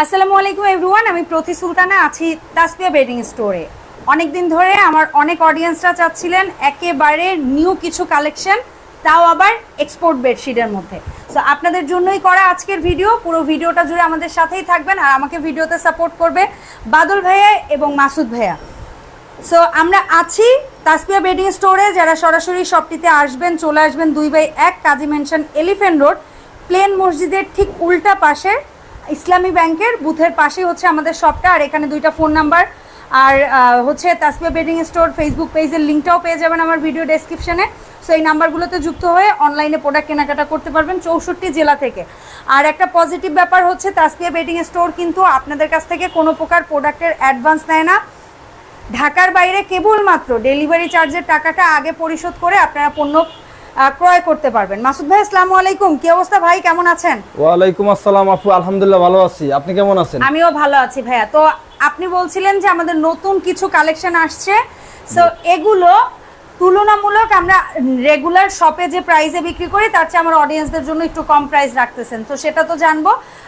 আসসালামু আলাইকুম এভরিওয়ান, আমি প্রতি সুলতানা আছি তাসপিয়া বেডিং স্টোরে। অনেক দিন ধরে আমার অনেক অডিয়েন্সরা চাচ্ছিলেন একেবারে নিউ কিছু কালেকশন তাও আবার এক্সপোর্ট বেডশিটের মধ্যে। সো আপনাদের জন্যই করা আজকের ভিডিও পুরো ভিডিওটা জুড়ে আমাদের সাথেই থাকবেন আর আমাকে ভিডিওতে সাপোর্ট করবে বাদল ভাইয়া এবং মাসুদ ভাইয়া। সো আমরা আছি তাসপিয়া বেডিং স্টোরে, যারা সরাসরি শপটিতে আসবেন, চলে আসবেন দুই বাই এক, কাজী মেনশন এলিফেন্ট রোড, প্লেন মসজিদের ঠিক উল্টা পাশে। ইসলামী ব্যাংকের বুথের পাশেই হচ্ছে আমাদের শপটা, আর এখানে দুইটা ফোন নাম্বার। আর হচ্ছে তাসপিয়া বেডিং স্টোর ফেসবুক পেজের লিঙ্কটাও পেয়ে যাবেন আমার ভিডিও ডেসক্রিপশনে। সো এই নাম্বারগুলোতে যুক্ত হয়ে অনলাইনে প্রোডাক্ট কেনাকাটা করতে পারবেন চৌষট্টি জেলা থেকে। আর একটা পজিটিভ ব্যাপার হচ্ছে তাসপিয়া বেডিং স্টোর কিন্তু আপনাদের কাছ থেকে কোনো প্রকার প্রোডাক্টের অ্যাডভান্স নেয় না। ঢাকার বাইরে কেবলমাত্র ডেলিভারি চার্জের টাকাটা আগে পরিশোধ করে আপনারা পণ্য ক্রয় করতে পারবেন। মাসুদ ভাই আসসালামু আলাইকুম। কি অবস্থা ভাই? কেমন আছেন? ওয়ালাইকুম আসসালাম আপু। আলহামদুলিল্লাহ ভালো আছি। আপনি কেমন আছেন? আমিও ভালো আছি ভাইয়া। তো আপনি বলছিলেন যে আমাদের নতুন কিছু কালেকশন আসছে। সো এগুলো তুলনামূলক আমরা রেগুলার শপে যে প্রাইসে বিক্রি করি তার চেয়ে আমার অডিয়েন্সদের জন্য একটু কম প্রাইস রাখতেছেন। তো সেটা তো জানব।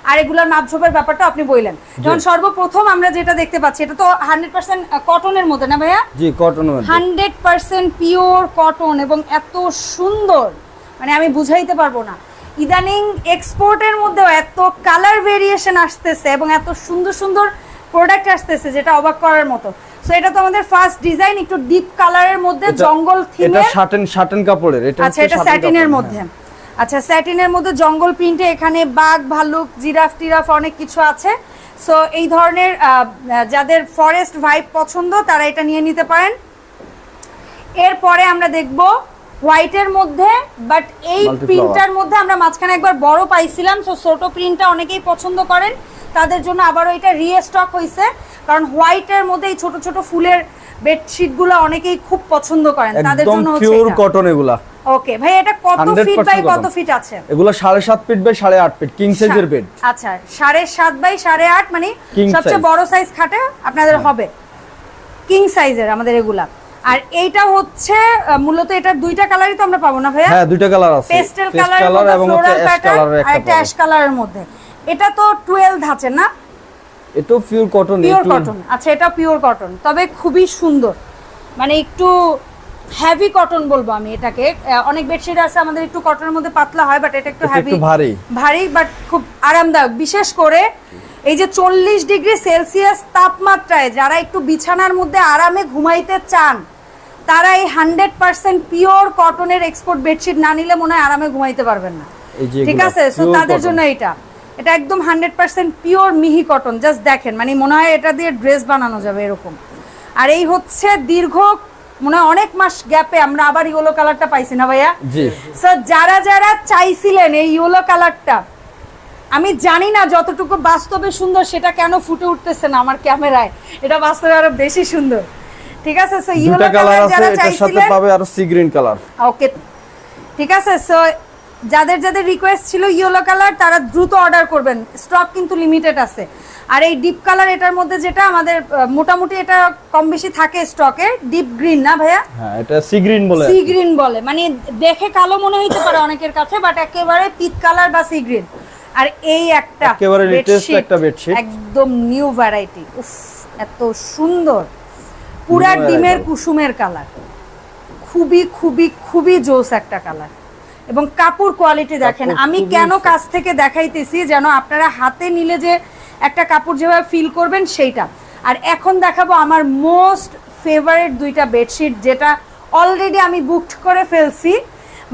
আর এগুলোর মাপঝোপের ব্যাপারটা আপনি বললেন। যেমন সর্বপ্রথম আমরা যেটা দেখতে পাচ্ছি এটা তো হান্ড্রেড পার্সেন্ট কটনের মধ্যে না ভাইয়া? জি cotton hundred percent pure cotton এবং এত সুন্দর। মানে আমি বুঝাইতে পারব না। ইদানিং এক্সপোর্টের মধ্যেও এত কালার ভেরিয়েশন আসতেছে এবং এত সুন্দর সুন্দর প্রোডাক্ট আসতেছে যেটা অবাক করার মতো। সো এটা তো আমাদের ফার্স্ট ডিজাইন একটু ডিপ কালারের মধ্যে জঙ্গল এটা থিমের শার্টেন শার্টেন কাপড়ের এটা আচ্ছা এটা স্যাটিনের মধ্যে। আচ্ছা স্যাটিনের মধ্যে জঙ্গল প্রিন্টে এখানে বাঘ ভালুক জিরাফ টিরাফ অনেক কিছু আছে। সো এই ধরনের যাদের ফরেস্ট ভাইব পছন্দ তারা এটা নিয়ে নিতে পারেন। এরপরে আমরা দেখব হোয়াইটের মধ্যে বাট এই প্রিন্টটার মধ্যে আমরা মাঝখানে একবার বড় পাইছিলাম সো ছোট প্রিন্টটা অনেকেই পছন্দ করেন। তাদের জন্য আবারও এটা রিস্টক হয়েছে কারণ হোয়াইটের মধ্যে এই ছোট ছোট ফুলের বেডশিটগুলো অনেকেই খুব পছন্দ করেন। তাদের জন্য হচ্ছে পিওর কটন এগুলা। ওকে ভাই এটা কত ফিট বাই কত ফিট আছে? এগুলো সাড়ে সাত ফিট বাই সাড়ে আট ফিট কিং সাইজের বেড আচ্ছা সাড়ে সাত বাই সাড়ে আট মানে সবচেয়ে বড় সাইজ খাটে আপনাদের হবে। কিং সাইজের আমাদের এগুলা। আর এইটা হচ্ছে মূলত এটা দুইটা কালারই তো আমরা পাবো না ভাইয়া? হ্যাঁ দুইটা কালার আছে। পেস্টেল মধ্যে এবং ফ্লোরাল প্যাটার্ন আর অ্যাশ কালারের মধ্যে। এটা তো 12 আছে না? এটাও পিওর কটন পিওর কটন আচ্ছা এটা পিওর কটন তবে খুবই সুন্দর। মানে একটু হেভি কটন বলব আমি এটাকে। অনেক বেডশিট আছে আমাদের একটু কটনের মধ্যে পাতলা হয় বাট এটা একটু হেভি একটু ভারী। ভারী বাট খুব আরামদায়ক। বিশেষ করে এই যে চল্লিশ ডিগ্রি সেলসিয়াস তাপমাত্রায় যারা একটু বিছানার মধ্যে আরামে ঘুমাইতে চান তারা এই হান্ড্রেড পার্সেন্ট পিওর কটনের এক্সপোর্ট বেডশিট না নিলে মনে হয় আরামে ঘুমাইতে পারবেন না। ঠিক আছে? সো তাদের জন্য এটা এটা একদম হান্ড্রেড পার্সেন্ট পিওর মিহি কটন জাস্ট দেখেন মানে মনে হয় এটা দিয়ে ড্রেস বানানো যাবে এরকম। আর এই হচ্ছে দীর্ঘ মনে হয় অনেক মাস গ্যাপে আমরা আবার ইয়েলো কালারটা পাইছি না ভাইয়া? স্যার যারা যারা চাইছিলেন এই ইয়েলো কালারটা আমি জানি না যতটুকু বাস্তবে সুন্দর সেটা কেন ফুটে উঠতেছে না আমার ক্যামেরায়। এটা বাস্তবে আরও বেশি সুন্দর। ঠিক আছে? স্যার ইয়েলো কালার যারা চাইছিলেন পাবে আরও সি গ্রিন কালার। ওকে ঠিক আছে? সো যাদের যাদের রিকোয়েস্ট ছিল ইয়েলো কালার তারা দ্রুত অর্ডার করবেন। স্টক কিন্তু লিমিটেড আছে। আর এই ডিপ কালার এটার মধ্যে যেটা আমাদের মোটামুটি এটা কম বেশি থাকে স্টকে ডিপ গ্রিন না ভাইয়া? হ্যাঁ এটা সি গ্রিন বলে সি গ্রিন বলে। মানে দেখে কালো মনে হইতে পারে অনেকের কাছে বাট একেবারে পিত কালার বা সি গ্রিন আর এই একটা একেবারে bedsheet, একটা bedsheet। একদম নিউ ভ্যারাইটি উফ এত সুন্দর। পুরা ডিমের কুসুমের কালার খুবই খুবই খুবই জোস একটা কালার এবং কাপড় কোয়ালিটি দেখেন। আমি কেন। কাছ থেকে দেখাইতেছি যেন আপনারা হাতে নিলে যে একটা কাপড় যেভাবে ফিল করবেন সেইটা। আর এখন দেখাবো আমার মোস্ট ফেভারিট দুইটা বেডশিট যেটা অলরেডি আমি বুকড করে ফেলছি।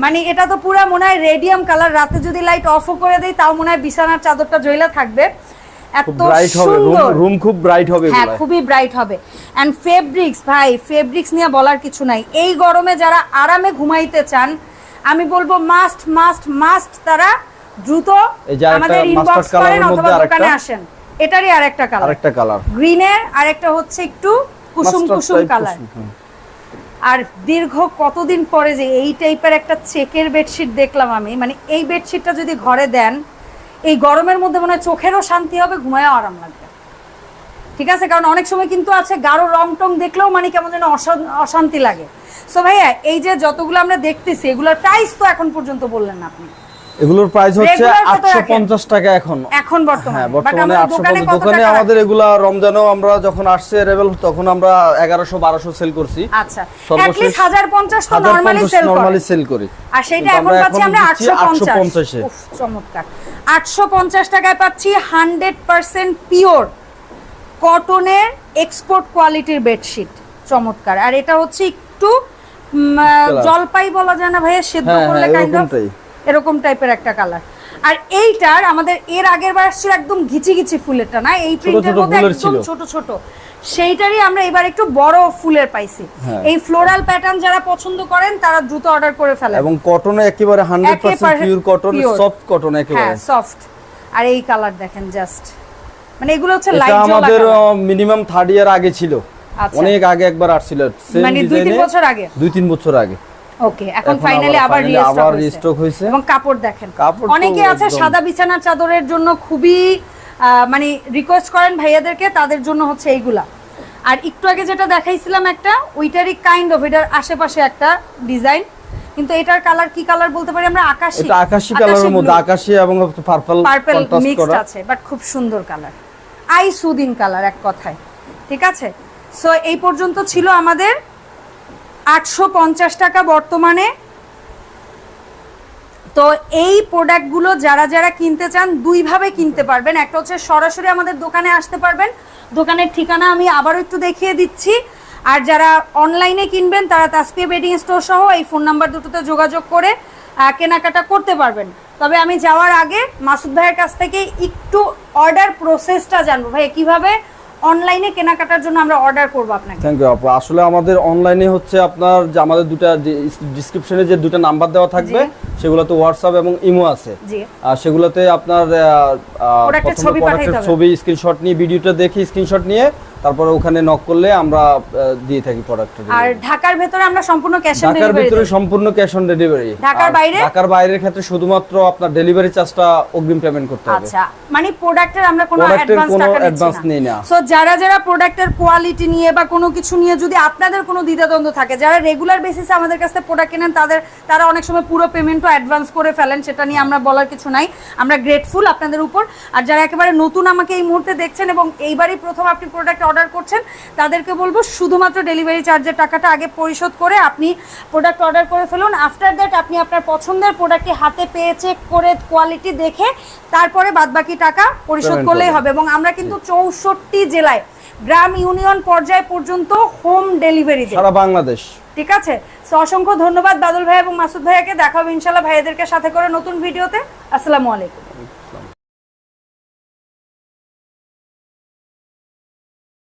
মানে এটা তো পুরো মনে হয় রেডিয়াম কালার রাতে যদি লাইট অফও করে দেই তাও মনে হয় বিছানার চাদরটা জইলা থাকবে। এত সুন্দর। রুম খুব ব্রাইট হবে হ্যাঁ খুবই ব্রাইট হবে। ফেব্রিক্স ভাই ফেব্রিক্স নিয়ে বলার কিছু নাই। এই গরমে যারা আরামে ঘুমাইতে চান আমি বলব মাস্ট মাস্ট মাস্ট তারা দ্রুত আমাদের ইনবক্স করেন অথবা দোকানে আসেন। এটারই আরেকটা কালার আরেকটা কালার গ্রিনের আরেকটা হচ্ছে একটু কুসুম কুসুম কালার আর দীর্ঘ কতদিন পরে যে এই টাইপের একটা চেকের বেডশিট দেখলাম আমি মানে এই বেডশিটটা যদি ঘরে দেন এই গরমের মধ্যে মনে হয় চোখেরও শান্তি হবে ঘুমায়ও আরাম লাগবে। ঠিক আছে? কারণ অনেক সময় কিন্তু আছে গাঢ় রং টং দেখলেও মানে কেমন যেন অশান্তি লাগে। সো ভাইয়া এই যে যতগুলো আমরা দেখতেছি এগুলোর প্রাইস তো এখন পর্যন্ত বললেন না আপনি। এগুলোর প্রাইস হচ্ছে Regular কত আটশো রাখেন? পঞ্চাশ টাকা এখন। এখন বর্তমানে। হ্যাঁ বর্তমানে দোকানে আমাদের এগুলা রমজানেও আমরা যখন আসছে রেবেল তখন আমরা এগারোশো বারোশো সেল করছি। আচ্ছা। হাজার পঞ্চাশ তো নর্মালি সেল নর্মালি সেল করি। আর সেইটা এখন পাচ্ছি আমরা 850 চমৎকার। টাকায় পাচ্ছি হান্ড্রেড পার্সেন্ট পিওর কটনের এক্সপোর্ট কোয়ালিটির বেডশিট চমৎকার। আর এটা হচ্ছে একটু। জলপাই বলা যায় না ভাইয়া সেদ্ধ হ্যাঁ, করলে হ্যাঁ, কাইন্ড অফ এরকম টাইপের একটা কালার আর এইটার আমাদের এর আগের বার ছিল একদম ঘিচি ঘিচি ফুলেরটা না? এই প্রিন্টের ছোট মধ্যে একদম ছোট ছোট। সেইটারই আমরা এবার একটু বড় ফুলের পাইছি। হ্যাঁ। এই ফ্লোরাল প্যাটার্ন যারা পছন্দ করেন তারা দ্রুত অর্ডার করে ফেলেন। এবং কটনে একেবারে হান্ড্রেড পার্সেন্ট একেবারে পিওর কটন সফট কটন একেবারে। হ্যাঁ সফট আর এই কালার দেখেন জাস্ট মানে এগুলো হচ্ছে লাইট আমাদের মিনিমাম থার্ড ইয়ার আগে ছিল। আচ্ছা। অনেক আগে একবার আসছিল। মানে দুই তিন design এ, বছর আগে? দুই তিন বছর আগে। ওকে এখন ফাইনালি আবার রিস্টক হয়েছে। এবং কাপড় দেখেন। কাপড় অনেকে আছে সাদা বিছানার চাদরের জন্য খুবই মানে রিকোয়েস্ট করেন ভাইয়াদেরকে তাদের জন্য হচ্ছে এইগুলা। আর একটু আগে যেটা দেখাইছিলাম একটা ওইটারই কাইন্ড অফ এটার আশেপাশে একটা ডিজাইন কিন্তু এটার কালার কি কালার বলতে পারি আমরা? আকাশি। এটা আকাশি কালারের মধ্যে আকাশি এবং পার্পল পার্পল মিক্সড আছে বাট খুব সুন্দর কালার আই সুদিন কালার, এক কথায়। ঠিক আছে? সো এই পর্যন্ত ছিল আমাদের আটশো পঞ্চাশ টাকা বর্তমানে। তো এই প্রোডাক্টগুলো যারা যারা কিনতে চান, দুইভাবে কিনতে পারবেন। একটা হচ্ছে সরাসরি আমাদের দোকানে আসতে পারবেন। দোকানের ঠিকানা আমি আবারও একটু দেখিয়ে দিচ্ছি। আর যারা অনলাইনে কিনবেন, তারা তাসপিয়া বেডিং স্টোর সহ এই ফোন নাম্বার দুটোতে যোগাযোগ করে কেনাকাটা করতে পারবেন। তবে আমি যাওয়ার আগে মাসুদ ভাইয়ের কাছ থেকে একটু অর্ডার প্রসেসটা জানব। ভাই কীভাবে অনলাইনে কেনাকাটার জন্য আমরা অর্ডার করব আপনাকে? থ্যাংক ইউ আপু। আসলে আমাদের অনলাইনে হচ্ছে আপনার যে আমাদের দুটা ডিসক্রিপশনে যে দুটা নাম্বার দেওয়া থাকবে সেগুলোতে হোয়াটসঅ্যাপ এবং ইমো আছে। জি। আর সেগুলোতে আপনার। ছবি স্ক্রিনশট নিয়ে ভিডিওটা দেখে স্ক্রিনশট নিয়ে তারপরে ওখানে নক করলে আমরা দিয়ে থাকি প্রোডাক্টটা আর ঢাকার ভেতরে আমরা সম্পূর্ণ ক্যাশ অন ঢাকার ডেলিভারি ভিতরে সম্পূর্ণ ক্যাশ অন ডেলিভারি ঢাকার বাইরে? ঢাকার বাইরের ক্ষেত্রে শুধুমাত্র আপনার ডেলিভারি চার্জটা অগ্রিম পেমেন্ট করতে হবে। আচ্ছা মানে প্রোডাক্টের আমরা কোনো অ্যাডভান্স টাকা নেই না। না। সো যারা যারা প্রোডাক্টের কোয়ালিটি নিয়ে বা কোনো কিছু নিয়ে যদি আপনাদের কোনো দ্বিধাদ্বন্দ্ব থাকে যারা রেগুলার বেসিসে আমাদের কাছ থেকে প্রোডাক্ট কেনেন তাদের তারা অনেক সময় পুরো পেমেন্টও অ্যাডভান্স করে ফেলেন সেটা নিয়ে আমরা বলার কিছু নাই। আমরা গ্রেটফুল আপনাদের উপর। আর যারা একেবারে নতুন আমাকে এই মুহূর্তে দেখছেন এবং এইবারই প্রথম আপনি প্রোডাক্ট অর্ডার করছেন তাদেরকে বলব শুধুমাত্র ডেলিভারি চার্জের টাকাটা আগে পরিশোধ করে আপনি প্রোডাক্ট অর্ডার করে ফেলুন। আফটার দ্যাট আপনি আপনার পছন্দের প্রোডাক্টটি হাতে পেয়ে চেক করে কোয়ালিটি দেখে তারপরে বাদবাকি টাকা পরিশোধ করলেই হবে। এবং আমরা কিন্তু চৌষট্টি জেলায় গ্রাম ইউনিয়ন পর্যায় পর্যন্ত হোম ডেলিভারি সারা বাংলাদেশ। ঠিক আছে? অসংখ্য ধন্যবাদ বাদল ভাই এবং মাসুদ ভাইয়াকে। দেখা হবে ইনশাল্লাহ ভাইয়াদেরকে সাথে করে নতুন ভিডিওতে আসসালামু আলাইকুম।